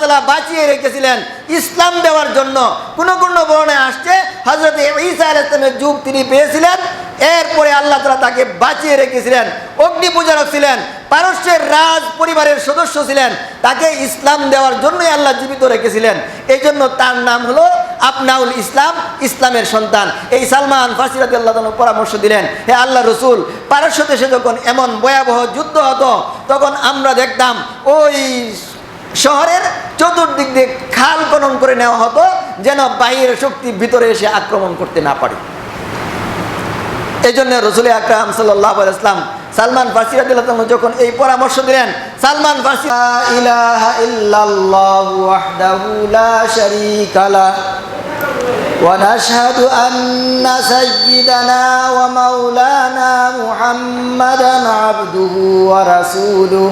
তাআলা বাঁচিয়ে রেখেছিলেন। ইসলাম দেওয়ার জন্য কোন কোন বর্ণে আসছে হজরত ঈসা আলাইসলামের যুগ তিনি পেয়েছিলেন, এরপরে আল্লাহ তালা তাকে বাঁচিয়ে রেখেছিলেন অগ্নি পূজারক ছিলেন, পারস্যের রাজ পরিবারের সদস্য ছিলেন, তাকে ইসলাম দেওয়ার জন্যই আল্লাহ জীবিত রেখেছিলেন। এই জন্য তার নাম হলো আপনাউল ইসলাম, ইসলামের সন্তান। এই সালমান ফাসিরাদ আল্লাহ পরামর্শ দিলেন, হে আল্লাহ রসুল পারস্য দেশে যখন এমন ভয়াবহ যুদ্ধ হতো, তখন আমরা দেখতাম ওই শহরের চতুর্দিক দিয়ে খাল খনন করে নেওয়া হতো যেন বাহিরের শক্তি ভিতরে এসে আক্রমণ করতে না পারে এই জন্য রসুল আকরাম সাল্লাহ ইসলাম সালমান ফার্সি রাদিয়াল্লাহু যখন এই পরামর্শ দিলেন সালমান ফার্সি লা ইলাহা ইল্লাল্লাহু ওয়াহদাহু লা শারীকা লা ونشهد أن سيدنا ومولانا محمدا عبده ورسوله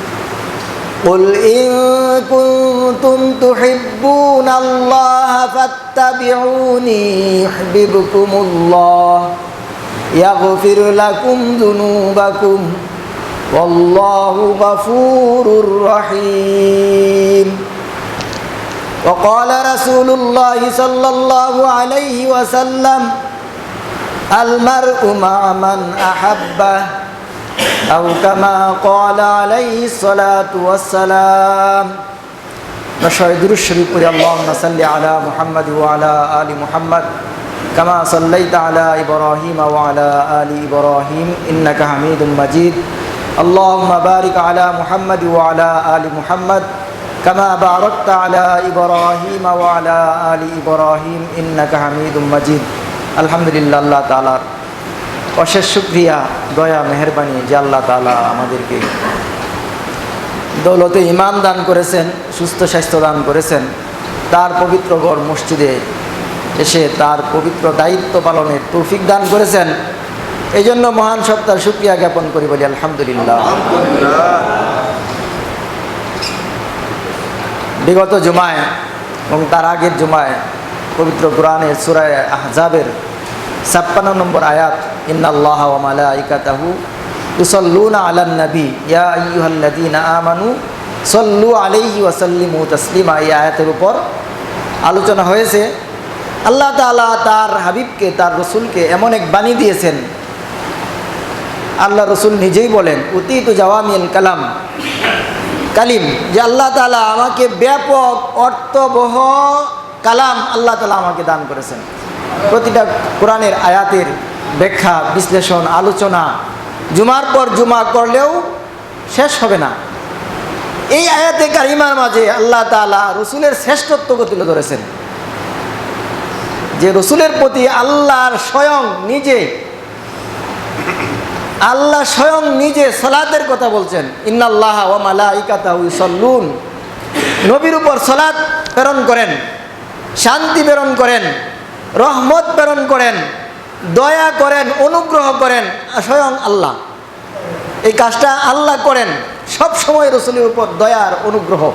قل إن كنتم تحبون الله فاتبعوني يحببكم الله يغفر لكم ذنوبكم والله غفور رحيم وقال رسول الله صلى الله عليه وسلم المرء مع من أحبه أو كما قال عليه الصلاة والسلام نشهد درود الشريف اللهم صل على محمد وعلى آل محمد كما صليت على إبراهيم وعلى آل إبراهيم إنك حميد مجيد اللهم بارك على محمد وعلى آل محمد كما باركت على إبراهيم وعلى آل إبراهيم إنك حميد مجيد الحمد لله الله تعالى অশেষ শুক্রিয়া, দয়া, মেহরবানি যে আল্লাহ তালা আমাদেরকে দৌলতে ইমান দান করেছেন, সুস্থ স্বাস্থ্য দান করেছেন, তার পবিত্র ঘর মসজিদে এসে তার পবিত্র দায়িত্ব পালনের তৌফিক দান করেছেন। এই জন্য মহান সত্তার শুক্রিয়া জ্ঞাপন করি বলি, আলহামদুলিল্লাহ। বিগত জুমায় এবং তার আগের জুমায় পবিত্র কোরআনের সুরায় আহজাবের ছাপ্পান্ন নম্বর আয়াত ইন্নাল্লাহ ওয়া মালাইকাতাহু ইউসাল্লুনা আলান নবী। ইয়া আইয়ুহাল্লাযীনা আমানু সল্লু আলাইহি ওয়া সাল্লিমু তাসলিমা। এই আয়াতের উপর আলোচনা হয়েছে, আল্লাহ তাআলা তার হাবিবকে, তার রসুলকে এমন এক বাণী দিয়েছেন। আল্লাহ রসুল নিজেই বলেন অতি তো জাওয়ামিল কালাম। কালিম, যে আল্লাহ তালা আমাকে ব্যাপক, অর্থবহ কালাম আল্লাহ তালা আমাকে দান করেছেন। প্রতিটা কোরআনের আয়াতের ব্যাখ্যা, বিশ্লেষণ, আলোচনা, জুমার পর জুমা করলেও শেষ হবে না। এই আয়াতে কারিমার মাঝে আল্লাহ তালা রসুলের শ্রেষ্ঠত্বকে তুলে ধরেছেন। যে রসুলের প্রতি আল্লাহর স্বয়ং নিজে, আল্লাহ স্বয়ং নিজে সলাতের কথা বলছেন। ইন্নাল্লাহ ও সল্লুন নবীর উপর সলাৎ প্রেরণ করেন, শান্তি প্রেরণ করেন, রহমত প্রেরণ করেন। দয়া করেন, অনুগ্রহ করেন, স্বয়ং আল্লাহ। এই কাজটা আল্লাহ করেন, সব সময় রসুলের উপর দয়ার অনুগ্রহ।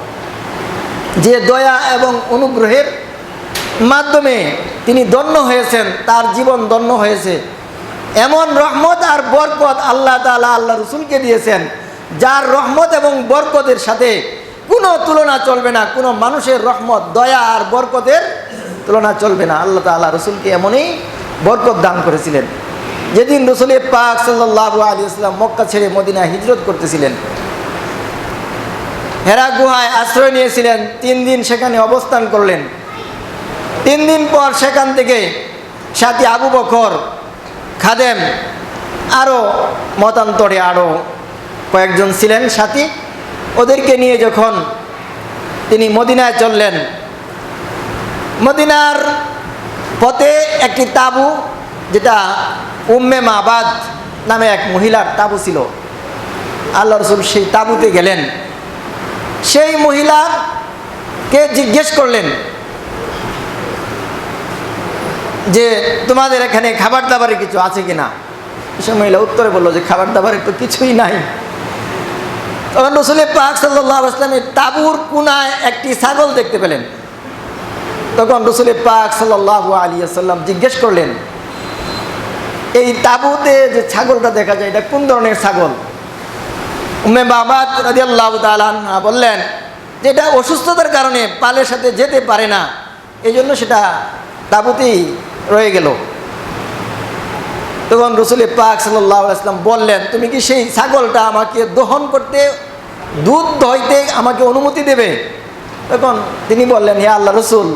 যে দয়া এবং অনুগ্রহের মাধ্যমে তিনি দন্য হয়েছেন, তার জীবন দন্য হয়েছে। এমন রহমত আর বরকত আল্লাহ তালা আল্লাহ রসুলকে দিয়েছেন, যার রহমত এবং বরকতের সাথে কোনো তুলনা চলবে না, কোনো মানুষের রহমত, দয়া আর বরকতের তুলনা চলবে না। আল্লাহ তালা রসুলকে এমনই বরকত দান করেছিলেন। যেদিন রসুলের পাক সাল্লাহ আলী ইসলাম মক্কা ছেড়ে মদিনা হিজরত করতেছিলেন। হেরা গুহায় আশ্রয় নিয়েছিলেন, তিন দিন সেখানে অবস্থান করলেন। তিন দিন পর সেখান থেকে সাথী আবু বকর, খাদেম আরও মতান্তরে আরও কয়েকজন ছিলেন সাথী। ওদেরকে নিয়ে যখন তিনি মদিনায় চললেন, মদিনার পথে একটি তাবু, যেটা উম্মে মাবাদ নামে এক মহিলার তাবু ছিল। আল্লাহ রসুল সেই তাবুতে গেলেন। সেই মহিলার কে জিজ্ঞেস করলেন যে, তোমাদের এখানে খাবার দাবারের কিছু আছে কিনা? সে মহিলা উত্তরে বলল যে খাবার দাবারের তো কিছুই নাই। তখন রসুল পাক সাল্লাহ আসলামের তাবুর কুনায় একটি ছাগল দেখতে পেলেন। তখন রসুল পাক সাল্লাহ আলী আসাল্লাম জিজ্ঞেস করলেন, এই তাবুতে যে ছাগলটা দেখা যায়, এটা কোন ধরনের ছাগল? উমে তালা বললেন যে এটা অসুস্থতার কারণে পালের সাথে যেতে পারে না এই জন্য সেটা তাবুতেই রয়ে গেল। তখন রসুল পাক সাল্লাহ আসলাম বললেন, তুমি কি সেই ছাগলটা আমাকে দহন করতে, দুধ দইতে আমাকে অনুমতি দেবে? তখন তিনি বললেন, হে আল্লাহ রসুল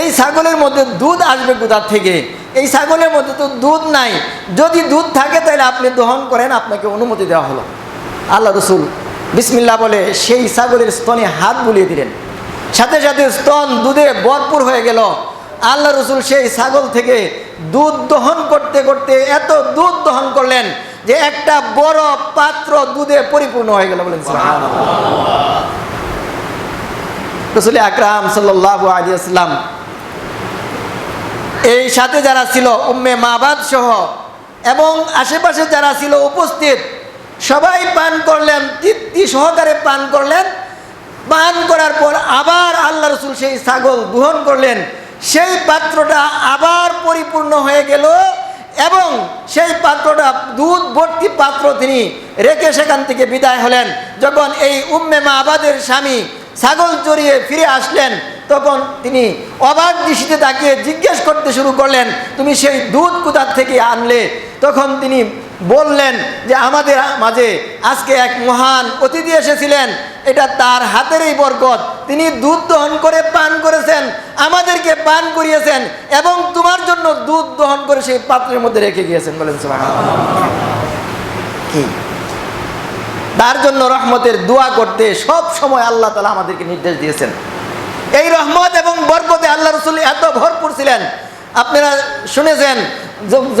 এই ছাগলের মধ্যে দুধ আসবে কোথার থেকে? এই ছাগলের মধ্যে তো দুধ নাই। যদি দুধ থাকে তাহলে আপনি দহন করেন আপনাকে অনুমতি দেওয়া হলো। আল্লাহ রসুল বিসমিল্লা বলে সেই ছাগলের স্তনে হাত বুলিয়ে দিলেন। সাথে সাথে স্তন দুধে ভরপুর হয়ে গেল। আল্লাহ রসুল সেই ছাগল থেকে দুধ দহন করতে করতে এত দুধ দহন করলেন যে একটা বড় পাত্র দুধে পরিপূর্ণ হয়ে গেল বলেন রসুল আকরাম সাল্লাহ আলিয়াল্লাম এই সাথে যারা ছিল উম্মে মাবাদ সহ এবং আশেপাশে যারা ছিল উপস্থিত, সবাই পান করলেন, তৃপ্তি সহকারে পান করলেন। পান করার পর আবার আল্লাহ রসুল সেই ছাগল গ্রহণ করলেন। সেই পাত্রটা আবার পরিপূর্ণ হয়ে গেল এবং সেই পাত্রটা দুধ ভর্তি পাত্র তিনি রেখে সেখান থেকে বিদায় হলেন। যখন এই উম্মে মা আবাদের স্বামী ছাগল চড়িয়ে ফিরে আসলেন তখন তিনি অবাক দৃষ্টিতে তাকিয়ে জিজ্ঞেস করতে শুরু করলেন, তুমি সেই দুধ কোথার থেকে আনলে? তখন তিনি বললেন যে, আমাদের মাঝে আজকে এক মহান অতিথি এসেছিলেন। এটা তার হাতেরই বরকত। তিনি দুধ দহন করে পান করেছেন, আমাদেরকে পান করিয়েছেন এবং তোমার জন্য দুধ দহন করে সেই পাত্রের মধ্যে রেখে গিয়েছেন। বলেন কি? তার জন্য রহমতের দোয়া করতে সব সময় আল্লাহ তালা আমাদেরকে নির্দেশ দিয়েছেন। এই রহমত এবং বরকতে আল্লাহ রসুল এত ভরপুর ছিলেন। আপনারা শুনেছেন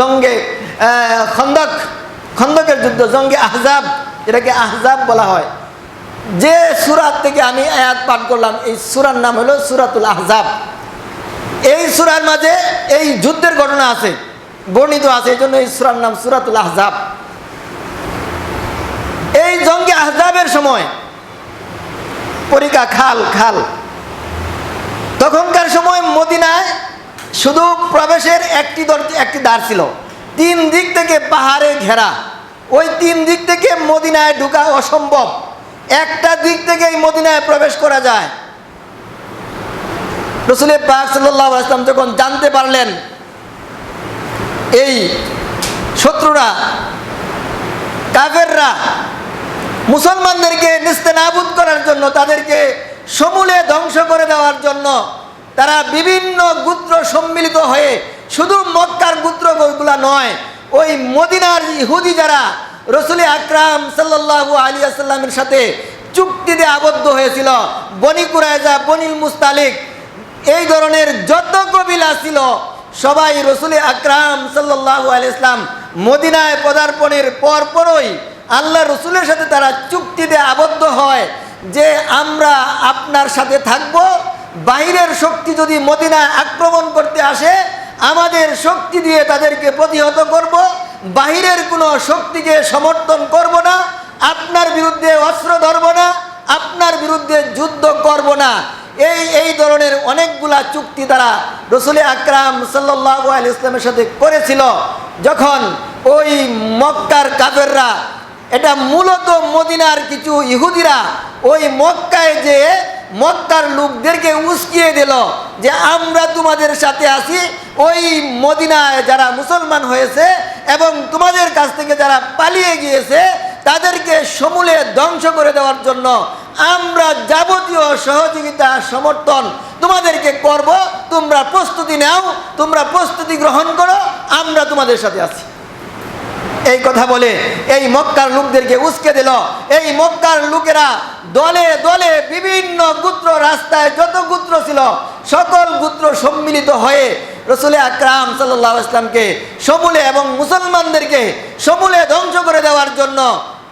জঙ্গে খন্দক, খন্দকের যুদ্ধ, জঙ্গে আহজাব, এটাকে আহজাব বলা হয়। যে সুরাত থেকে আমি আয়াত পাঠ করলাম, এই সুরার নাম হলো সুরাতুল আহজাব। এই সুরার মাঝে এই যুদ্ধের ঘটনা আছে, বর্ণিত আছে, এই জন্য এই সুরার নাম সুরাতুল আহজাব। এই জঙ্গে আহজাবের সময় পরিকা খাল খাল তখনকার সময় মদিনায় শুধু প্রবেশের একটি একটি দ্বার ছিল। তিন দিক থেকে পাহাড়ে ঘেরা। ওই তিন দিক থেকে মদিনায় ঢুকা অসম্ভব। একটা দিক থেকে এই মদিনায় প্রবেশ করা যায়। রসুলের পাক সাল্লাহ আসলাম যখন জানতে পারলেন, এই শত্রুরা, কাফেররা মুসলমানদেরকে নিস্তেনাবুদ করার জন্য তাদেরকে সমূলে ধ্বংস করে দেওয়ার জন্য তারা বিভিন্ন গুত্র সম্মিলিত হয়ে শুধু মক্কার গুত্রগুলা নয়, ওই মদিনার ইহুদি যারা রসুলি আকরাম সাল্লাহ আলী আসাল্লামের সাথে চুক্তিতে আবদ্ধ হয়েছিল, বনি কুরায়জা বনিল মুস্তালিক, এই ধরনের যত কবিলা ছিল, সবাই রসুলি আকরাম সাল্লাহ আলি ইসলাম মদিনায় পদার্পণের পরপরই আল্লাহ রসুলের সাথে তারা চুক্তিতে আবদ্ধ হয়। যে আমরা আপনার সাথে থাকব, বাইরের শক্তি যদি মদিনায় আক্রমণ করতে আসে, আমাদের শক্তি দিয়ে তাদেরকে প্রতিহত করব, বাহিরের কোনো শক্তিকে সমর্থন করব না, আপনার বিরুদ্ধে অস্ত্র ধরব না, আপনার বিরুদ্ধে যুদ্ধ করব না। এই এই ধরনের অনেকগুলা চুক্তি তারা রসুল আকরাম সাল্লাহ আল ইসলামের সাথে করেছিল, যখন ওই মক্কার কাফেররা, এটা মূলত মদিনার কিছু ইহুদিরা ওই মক্কায় যে মক্কার লোকদেরকে উস্কিয়ে দিল যে আমরা তোমাদের সাথে আছি, ওই মদিনায় যারা মুসলমান হয়েছে এবং তোমাদের কাছ থেকে যারা পালিয়ে গিয়েছে, তাদেরকে সমূলে ধ্বংস করে দেওয়ার জন্য আমরা যাবতীয় সহযোগিতা, সমর্থন তোমাদেরকে করব। তোমরা প্রস্তুতি নাও, তোমরা প্রস্তুতি গ্রহণ করো, আমরা তোমাদের সাথে আছি। এই কথা বলে এই মক্কার লোকদেরকে উস্কে দিল। এই মক্কার লোকেরা দলে দলে বিভিন্ন গুত্র, রাস্তায় যত গুত্র ছিল, সকল গুত্র সম্মিলিত হয়ে রসুল আকরাম সাল্লাহ ইসলামকে সমূলে এবং মুসলমানদেরকে সমূলে ধ্বংস করে দেওয়ার জন্য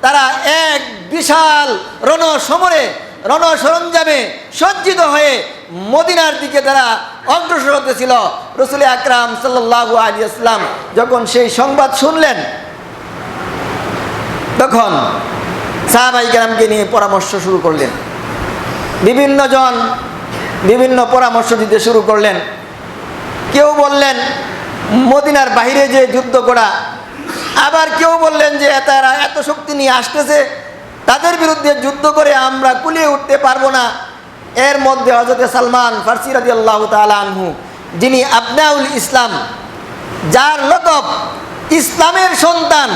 তারা এক বিশাল রণ সমরে রণ সরঞ্জামে সজ্জিত হয়ে মদিনার দিকে তারা অগ্রসর হতেছিল রসুল আকরাম সাল্লাহু আলী আসলাম যখন সেই সংবাদ শুনলেন, তখন সাহাবাই কেরামকে নিয়ে পরামর্শ শুরু করলেন। বিভিন্ন জন বিভিন্ন পরামর্শ দিতে শুরু করলেন। কেউ বললেন, মদিনার বাইরে যে যুদ্ধ করা, আবার কেউ বললেন যে তারা এত শক্তি নিয়ে আসতেছে, তাদের বিরুদ্ধে যুদ্ধ করে আমরা কুলিয়ে উঠতে পারব না। এর মধ্যে হজরত সালমান ফার্সি রাজি আল্লাহ আনহু, যিনি আবনাউল ইসলাম, যার লকব ইসলামের সন্তান,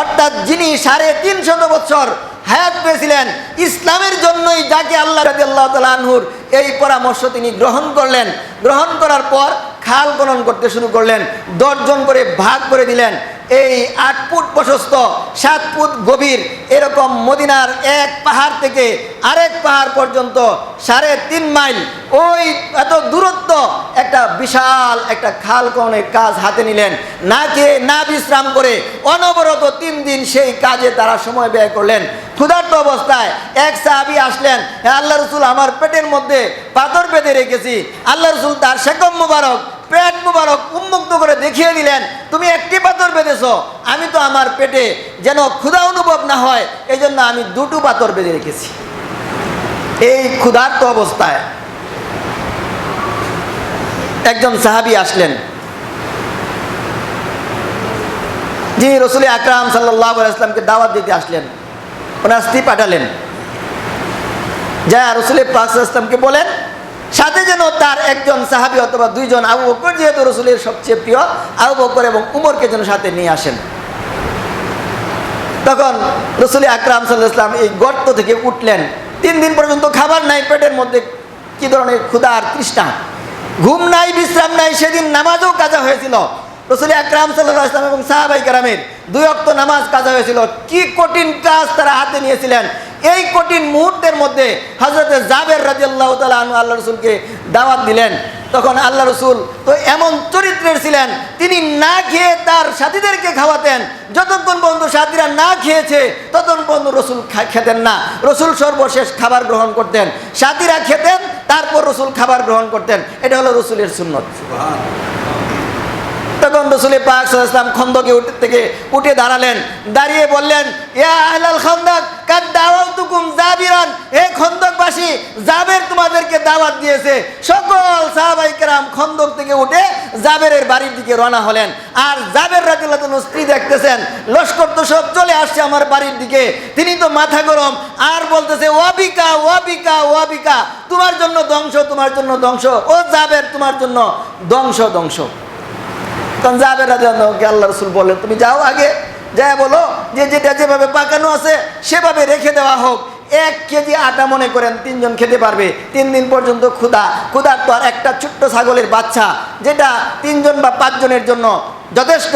অর্থাৎ যিনি সাড়ে তিনশত বছর হায়াত পেয়েছিলেন। ইসলামের জন্যই যাকে আল্লাহ রাজি আল্লাহ আনহুর এই পরামর্শ তিনি গ্রহণ করলেন। গ্রহণ করার পর খাল খনন করতে শুরু করলেন। দশজন করে ভাগ করে দিলেন। এই আট ফুট প্রশস্ত, সাত ফুট গভীর, এরকম মদিনার এক পাহাড় থেকে আরেক পাহাড় পর্যন্ত সাড়ে তিন মাইল, ওই এত দূরত্ব, একটা বিশাল একটা খাল খননের কাজ হাতে নিলেন। না খেয়ে না বিশ্রাম করে অনবরত তিন দিন সেই কাজে তারা সময় ব্যয় করলেন। ক্ষুধার্ত অবস্থায় এক সাহাবি আসলেন, "হে আল্লাহ রসুল, আমার পেটের মধ্যে পাথর বেঁধে রেখেছি। আল্লাহ রসুল তার শেকম মুবারক পেট মুবারক উন্মুক্ত করে দেখিয়ে দিলেন, তুমি একটি পাথর বেঁধেছ, আমি তো আমার পেটে যেন ক্ষুধা অনুভব না হয় এই জন্য আমি দুটো পাথর বেঁধে রেখেছি। এই ক্ষুধার্ত অবস্থায় একজন সাহাবি আসলেন। যিনি রসুল আকরাম সাল্লাহ ইসলামকে দাওয়াত দিতে আসলেন, ওনার স্ত্রী পাঠালেন। যা রসুল পাক ইসলামকে বলেন সাথে যেন তার একজন সাহাবি অথবা দুইজন আবু বকর যেহেতু রসুলের সবচেয়ে প্রিয়, আবু বকর এবং উমরকে যেন সাথে নিয়ে আসেন। তখন রসুল আকরাম সাল্লাহ ইসলাম এই গর্ত থেকে উঠলেন। তিন দিন পর্যন্ত খাবার নাই, পেটের মধ্যে কি ধরনের ক্ষুধা আর তৃষ্ণা। ঘুম নাই, বিশ্রাম নাই, সেদিন নামাজও কাজা হয়েছিল। রসুল আকরাম সাল্লাহ ইসলাম এবং সাহাবাই কারামের দুই অক্ত নামাজ কাজা হয়েছিল। কি কঠিন কাজ তারা হাতে নিয়েছিলেন। এই কঠিন মুহূর্তের মধ্যে হজরত জাবের রাজি আল্লাহ আল্লাহ রসুলকে দাওয়াত দিলেন। তখন আল্লাহ রসুল তো এমন চরিত্রের ছিলেন, তিনি না খেয়ে তার সাথীদেরকে খাওয়াতেন। যতক্ষণ পর্যন্ত সাথীরা না খেয়েছে, ততক্ষণ পর্যন্ত রসুল খেতেন না। রসুল সর্বশেষ খাবার গ্রহণ করতেন। সাথীরা খেতেন, তারপর রসুল খাবার গ্রহণ করতেন। এটা হলো রসুলের সুন্নত। তখন রসুল পাক ইসলাম খন্দকে উঠে থেকে উঠে দাঁড়ালেন। দাঁড়িয়ে বললেন, ইয়া আহলাল খন্দক, কাদ দাওয়াতুকুম জাবিরান। হে খন্দকবাসী, জাবের তোমাদেরকে দাওয়াত দিয়েছে। সকল সাহাবাই কেরাম খন্দক থেকে উঠে জাবেরের বাড়ির দিকে রওনা হলেন। আর জাবের রাদিল্লাহ স্ত্রী দেখতেছেন, লস্কর তো সব চলে আসছে আমার বাড়ির দিকে। তিনি তো মাথা গরম, আর বলতেছে, ওয়াবিকা ওয়াবিকা ওয়াবিকা, তোমার জন্য ধ্বংস, তোমার জন্য ধ্বংস। ও জাবের, তোমার জন্য ধ্বংস ধ্বংস। তখন যাবে না কে আল্লাহ রসুল বলেন তুমি যাও আগে যাই বলো, যে যেটা যেভাবে পাকানো আছে, সেভাবে রেখে দেওয়া হোক। এক কেজি আটা মনে করেন, তিনজন খেতে পারবে। তিন দিন পর্যন্ত ক্ষুধা। ক্ষুধার তো আর একটা ছোট্ট ছাগলের বাচ্চা, যেটা তিনজন বা পাঁচজনের জন্য যথেষ্ট।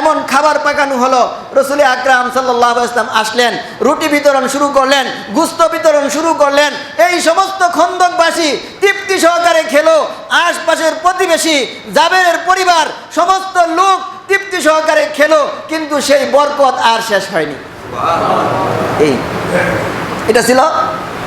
এমন খাবার পাকানো হলো, রসুল আকরাম সাল্লাহ ইসলাম আসলেন, রুটি বিতরণ শুরু করলেন, গুস্ত বিতরণ শুরু করলেন, এই সমস্ত খন্দকবাসী তৃপ্তি সহকারে খেলো, আশপাশের প্রতিবেশী, জাবেরের পরিবার, সমস্ত লোক তৃপ্তি সহকারে খেলো, কিন্তু সেই বরকত আর শেষ হয়নি। এই, এটা ছিল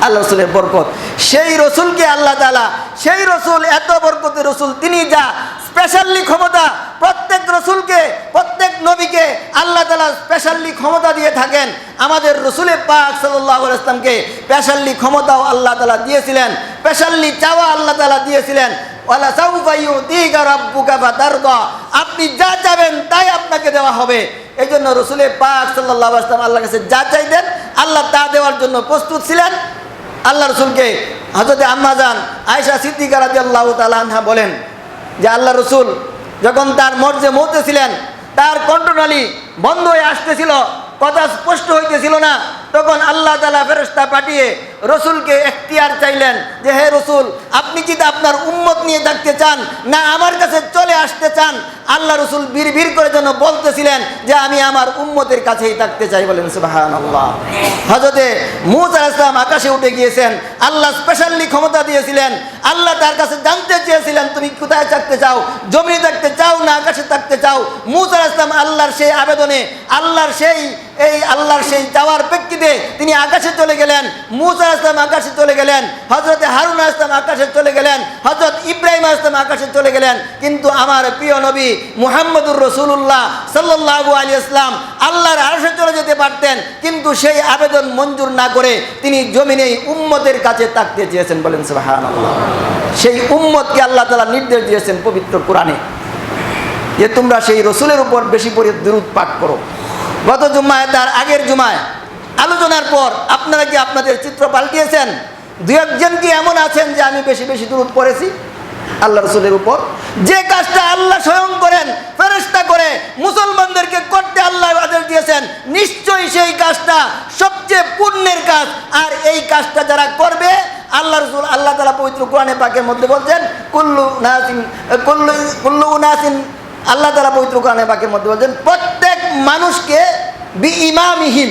আল্লাহ রসুলের বরকত। সেই রসুলকে আল্লাহ তালা সেই রসুল, এত বরকতের রসুল, তিনি যা স্পেশালি ক্ষমতা প্রত্যেক রসুলকে, প্রত্যেক নবীকে আল্লাহ তালা স্পেশালি ক্ষমতা দিয়ে থাকেন। আমাদের রসুলের পাক সাল্লাহ ইসলামকে স্পেশালি ক্ষমতাও আল্লাহ তালা দিয়েছিলেন। স্পেশালি চাওয়া আল্লাহ তালা দিয়েছিলেন। আপনি যা চাবেন তাই আপনাকে দেওয়া হবে। এই জন্য রসুলের পাক সাল্লাহ আসলাম আল্লাহ কাছে যা চাইতেন, আল্লাহ তা দেওয়ার জন্য প্রস্তুত ছিলেন। আল্লাহ রসুলকে হজরতে আম্মাজান আয়সা সিদ্দিকা রাজি আল্লাহ তালহা বলেন যে, আল্লাহ রসুল যখন তার মর্যে মরতেছিলেন তার কণ্ঠনালী বন্ধ হয়ে আসতেছিল কথা স্পষ্ট হইতেছিল না। তখন আল্লাহ তালা ফেরস্তা পাঠিয়ে রসুলকে এখতিয়ার চাইলেন যে, হে রসুল, আপনি তা আপনার উম্মত নিয়ে থাকতে চান, না আমার কাছে চলে আসতে চান, আল্লাহ রসুল বীর বীর করে যেন বলতেছিলেন যে, আমি আমার উম্মতের কাছেই থাকতে চাই বলেন সুবাহান আল্লাহ হজরতে মুস ইসলাম আকাশে উঠে গিয়েছেন, আল্লাহ স্পেশালি ক্ষমতা দিয়েছিলেন, আল্লাহ তার কাছে জানতে চেয়েছিলেন, তুমি কোথায় থাকতে চাও? জমিনে থাকতে চাও না আকাশে থাকতে চাও? মুস ইসলাম আল্লাহর সেই আবেদনে, আল্লাহর সেই এই আল্লাহর সেই যাওয়ার প্রেক্ষিতে তিনি আকাশে চলে গেলেন, মুসা আসলাম আকাশে চলে গেলেন হজরত হারুন আসলাম আকাশে চলে গেলেন হজরত ইব্রাহিম আসলাম আকাশে চলে গেলেন। কিন্তু আমার প্রিয় নবী মুহাম্মদুর রসুল্লাহ সাল্লাহু আলী ইসলাম আল্লাহর আরশে চলে যেতে পারতেন, কিন্তু সেই আবেদন মঞ্জুর না করে তিনি জমিনেই উম্মতের কাছে তাকতে চেয়েছেন বলেন সুবহান সেই উম্মতকে আল্লাহ তালা নির্দেশ দিয়েছেন পবিত্র কোরআনে যে তোমরা সেই রসুলের উপর বেশি করে দূরত পাঠ করো। গত জুম্মায় তার আগের জুমায় আলোচনার পর আপনারা কি আপনাদের চিত্র পাল্টিয়েছেন? দু একজন কি এমন আছেন যে আমি বেশি বেশি দূর পড়েছি? আল্লাহ রসুলের উপর। যে কাজটা আল্লাহ স্বয়ং করেন ফেরেস্তা করে, মুসলমানদেরকে করতে আল্লাহ আদেশ দিয়েছেন, নিশ্চয়ই সেই কাজটা সবচেয়ে পুণ্যের কাজ। আর এই কাজটা যারা করবে, আল্লাহ রসুল, আল্লাহ তালা পবিত্র কোরআনে পাকের মধ্যে বলছেন, কুল্লু নাসিন, কুল্লু কুল্লু নাসিন আল্লাহ তালা পবিত্র কোরআনে পাকের মধ্যে বলছেন, প্রত্যেক মানুষকে বি ইমামিহিম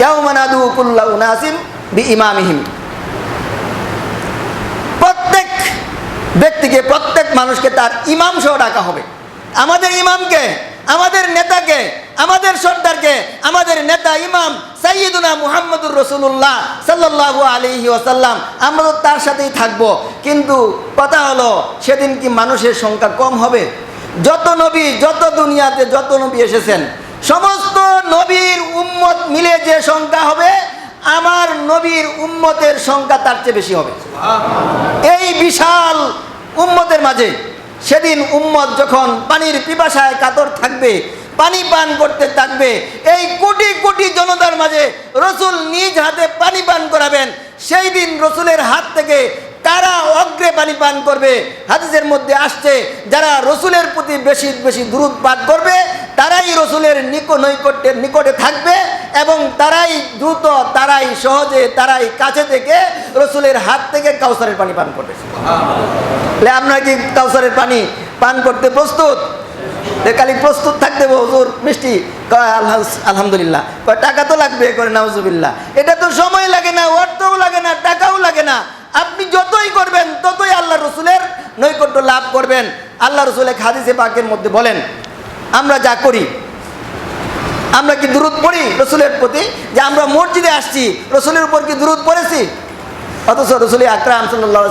ইয়াউমানাদু কুল্লা উনাসিম বি ইমামিহিম প্রত্যেক ব্যক্তিকে, প্রত্যেক মানুষকে তার ইমাম সহ ডাকা হবে। আমাদের ইমামকে, আমাদের নেতাকে, আমাদের সর্দারকে, আমাদের নেতা ইমাম সাইয়দুনা মুহাম্মদুর রসুল্লাহ সাল্লাহ আলিহি ওসাল্লাম আমরা তার সাথেই থাকব। কিন্তু কথা হলো, সেদিন কি মানুষের সংখ্যা কম হবে? যত নবী, যত দুনিয়াতে যত নবী এসেছেন, সমস্ত নবীর উম্মত মিলে যে সংখ্যা হবে, আমার নবীর উম্মতের সংখ্যা তার চেয়ে বেশি হবে। এই বিশাল উম্মতের মাঝে সেদিন উম্মত যখন পানির পিপাসায় কাতর থাকবে, পানি পান করতে থাকবে, এই কোটি কোটি জনতার মাঝে রসুল নিজ হাতে পানি পান করাবেন, সেই দিন রসুলের হাত থেকে কারা অগ্রে পানি পান করবে। হাদিসের মধ্যে আসছে যারা রসুলের প্রতি বেশি বেশি দূরত পাঠ করবে তারাই রসুলের নিক নৈকট্যের নিকটে থাকবে এবং তারাই দ্রুত তারাই সহজে তারাই কাছে থেকে রসুলের হাত থেকে কাউসারের পানি পান করবে। তাহলে আমরা কি কাউসারের পানি পান করতে প্রস্তুত? খালি প্রস্তুত থাকতে হুজুর মিষ্টি। আলহামদুলিল্লাহ। টাকা তো লাগবে করে নাউজুবিল্লাহ। এটা তো সময় লাগে না অর্থও লাগে না টাকাও লাগে না। আপনি যতই করবেন, ততই আল্লাহ রসুলের নৈকট্য লাভ করবেন। আল্লাহ রসুল রসুলের খাদিসে পাকের মধ্যে বলেন, আমরা যা করি, আমরা কি দূরত পড়ি রসুলের প্রতি? যে আমরা মসজিদে আসছি, রসুলের উপর কি দূরত পড়েছি? অথচ রসুল আকরাম সাল্লাহ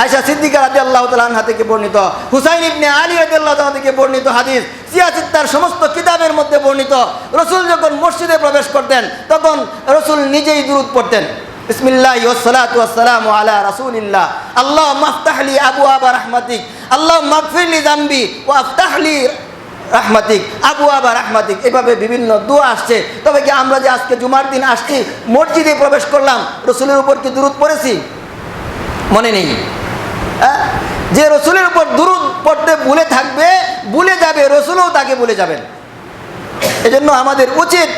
আয়সা সিদ্দিকা রাজি আল্লাহ তালান থেকে বর্ণিত, হুসাইন ইবনে আলী রাজি আল্লাহ থেকে বর্ণিত হাদিস সিয়াসিত্তার সমস্ত কিতাবের মধ্যে বর্ণিত। রসুল যখন মসজিদে প্রবেশ করতেন, তখন রসুল নিজেই দূরত পড়তেন। বিসমিল্লাহ ওসালাত ওয়াসালাম আলা রাসূলিল্লাহ। আল্লাহ মাফতাহলি আবু আবা রহমাতিক। আল্লাহ মাগফিরলি জাম্বি ও আফতাহলি রাহমাতিক। আবু আবা রাহমাতিক। এভাবে বিভিন্ন দোয়া আসছে। তবে কি আমরা যে আজকে জুমার দিন আসছি, মসজিদে প্রবেশ করলাম, রসুলের উপর কি দূরত পড়েছি? মনে নেই। হ্যাঁ? যে রসুলের উপর দূরত পড়তে ভুলে থাকবে, ভুলে যাবে, রসুলও তাকে ভুলে যাবেন। এজন্য আমাদের উচিত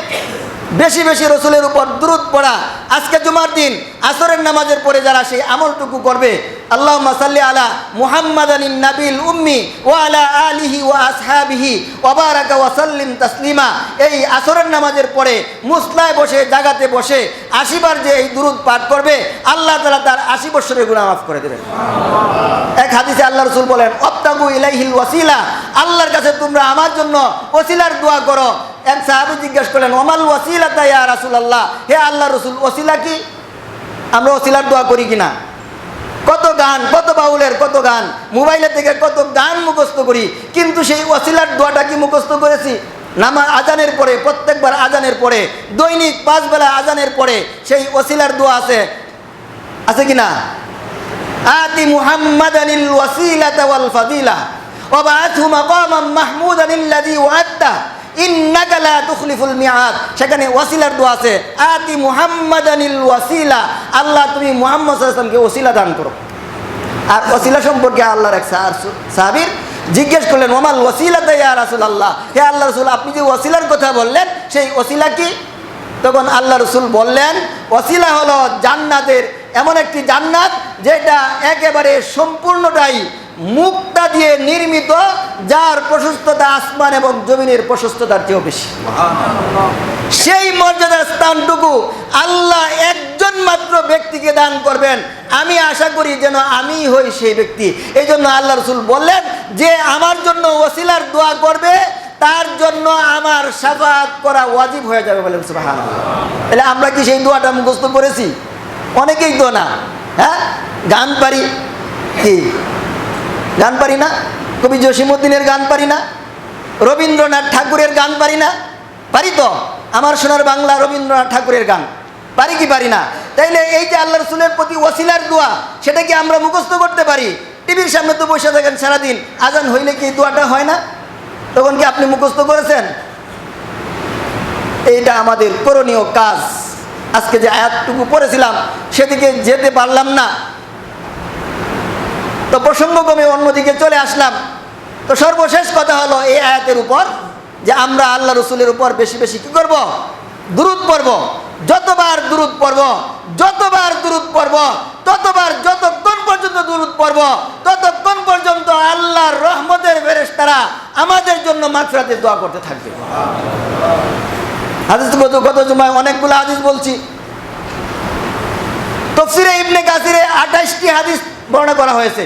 বেশি বেশি রসুলের উপর দূরত পড়া, আজকে জুমার দিন, আসরের নামাজের পরে যারা সেই আমলটুকু করবে আল্লাহ মাসাল্লি আলা মুহাম্মদ আলী নাবিল উম্মি ও আলা আলিহি ও আসহাবিহি ওবারাকা ওয়াসাল্লিম তাসলিমা। এই আসরের নামাজের পরে মুসলায় বসে, জাগাতে বসে, আশিবার যে এই দূরত পাঠ করবে, আল্লাহ তালা তার আশি বৎসরের গুণা মাফ করে দেবেন। এক হাদিসে আল্লাহ রসুল বলেন অত্যাগু ইলাইহিল ওয়াসিলা আল্লাহর কাছে তোমরা আমার জন্য ওসিলার দোয়া করো এক সাহাবি জিজ্ঞেস করলেন, ওমাল ওয়াসিলা তাই রাসুল আল্লাহ হে আল্লাহ রসুল, ওসিলা কি? আমরা ওসিলার দোয়া করি কিনা? কত গান, কত বাউলের, কত গান, মোবাইলে থেকে কত গান মুখস্থ করি, কিন্তু সেই ওসিলার দোয়াটা কি মুখস্থ করেছি? নামা, আজানের পরে, প্রত্যেকবার আজানের পরে, দৈনিক পাঁচ বেলা আজানের পরে সেই ওসিলার দোয়া আছে। আছে কিনা? আতি মুহাম্মাদানিল ওয়াসিলাতা ওয়াল ফাদিলা ওয়াবাআথহু মাকামান মাহমুদান আল্লাযী ওয়া'আদতা। ইন্নাকা লা তুখলিফুল সেখানে ওয়াসিলার দোয়া আছে, আতি মুহাম্মাদানিল ওয়াসিলা। আল্লাহ তুমি মুহাম্মদ আলাইহি ওসিলা দান করো। আর ওসিলা সম্পর্কে আল্লাহর এক সাহাবীর জিজ্ঞেস করলেন, ওমাল ওসিলাতে ইয়া রাসূলুল্লাহ? হে আল্লাহ রসুল, আপনি যে ওসিলার কথা বললেন, সেই ওসিলা কি? তখন আল্লাহ রসুল বললেন ওসিলা হলো জান্নাতের এমন একটি জান্নাত, যেটা একেবারে সম্পূর্ণটাই মুক্তা দিয়ে নির্মিত যার প্রশস্ততা আসমান এবং জমিনের প্রশস্ততার চেয়েও বেশি। সেই মর্যাদার স্থানটুকু আল্লাহ একজন মাত্র ব্যক্তিকে দান করবেন। আমি আশা করি যেন আমি হই সেই ব্যক্তি। এই জন্য আল্লাহ রসুল বললেন যে আমার জন্য ওসিলার দোয়া করবে তার জন্য আমার সাফাত করা ওয়াজিব হয়ে যাবে বলে সুবাহান তাহলে আমরা কি সেই দোয়াটা মুখস্থ করেছি? অনেকেই তো না হ্যাঁ? গান পারি কি? গান পারি না, কবি জসিমুদ্দিনের গান পারি না, রবীন্দ্রনাথ ঠাকুরের গান পারি না, পারি তো, আমার সোনার বাংলা রবীন্দ্রনাথ ঠাকুরের গান, পারি কি পারি না? তাইলে এই যে আল্লাহ রসুলের প্রতি ওসিলার দোয়া সেটা কি আমরা মুখস্থ করতে পারি। টিভির সামনে তো বসে থাকেন সারাদিন, আজান হইলে কি দোয়াটা হয় না? তখন কি আপনি মুখস্থ করেছেন? এইটা আমাদের করণীয় কাজ। আজকে যে আয়াতটুকু পড়েছিলাম সেদিকে যেতে পারলাম না। তো প্রসঙ্গক্রমে অন্যদিকে চলে আসলাম। তো সর্বশেষ কথা হলো এই আয়াতের উপর যে আমরা আল্লাহ রসুলের উপর বেশি বেশি কি করব? দুরুদ পড়ব। যতবার দুরুদ পড়ব, যতবার দুরুদ পর্ব ততবার যতক্ষণ পর্যন্ত দুরুদ পড়ব, ততক্ষণ পর্যন্ত আল্লাহর রহমতের ফেরেশতারা আমাদের জন্য মাগফিরাতের দোয়া করতে থাকবে। হাদিস গত জুমায় অনেকগুলো হাদিস বলছি। তফসিরে ইবনে কাসিরে আঠাশটি হাদিস বর্ণনা করা হয়েছে।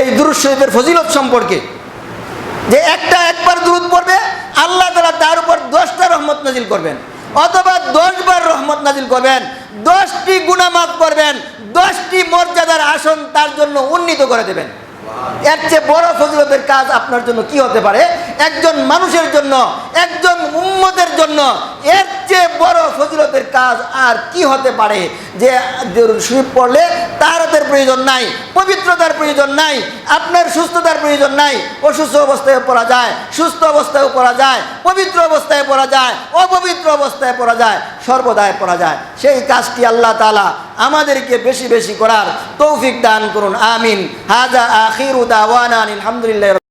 এই দুরুদ শরীফের ফজিলত সম্পর্কে। যে একটা একবার দুরুদ পড়বে, আল্লাহ তালা তার উপর দশটা রহমত নাজিল করবেন। অথবা দশবার রহমত নাজিল করবেন, দশটি গুণামাপ করবেন, দশটি মর্যাদার আসন তার জন্য উন্নীত করে দেবেন। এর চেয়ে বড় ফজিলতের কাজ আপনার জন্য কি হতে পারে? একজন মানুষের জন্য, একজন উম্মতের জন্য এর চেয়ে বড় ফজিলতের কাজ আর কি হতে পারে? যে শরীফ পড়লে তাহারতের প্রয়োজন নাই, পবিত্রতার প্রয়োজন নাই, আপনার সুস্থতার প্রয়োজন নাই, অসুস্থ অবস্থায় পড়া যায়, সুস্থ অবস্থায় পড়া যায়, পবিত্র অবস্থায় পড়া যায়, অপবিত্র অবস্থায় পড়া যায় সর্বদায় পড়া যায়। সেই কাজটি আল্লাহ তালা আমাদেরকে বেশি বেশি করার তৌফিক দান করুন, আমিন। হাজা আখির উদাওয়ানা আলহামদুলিল্লাহ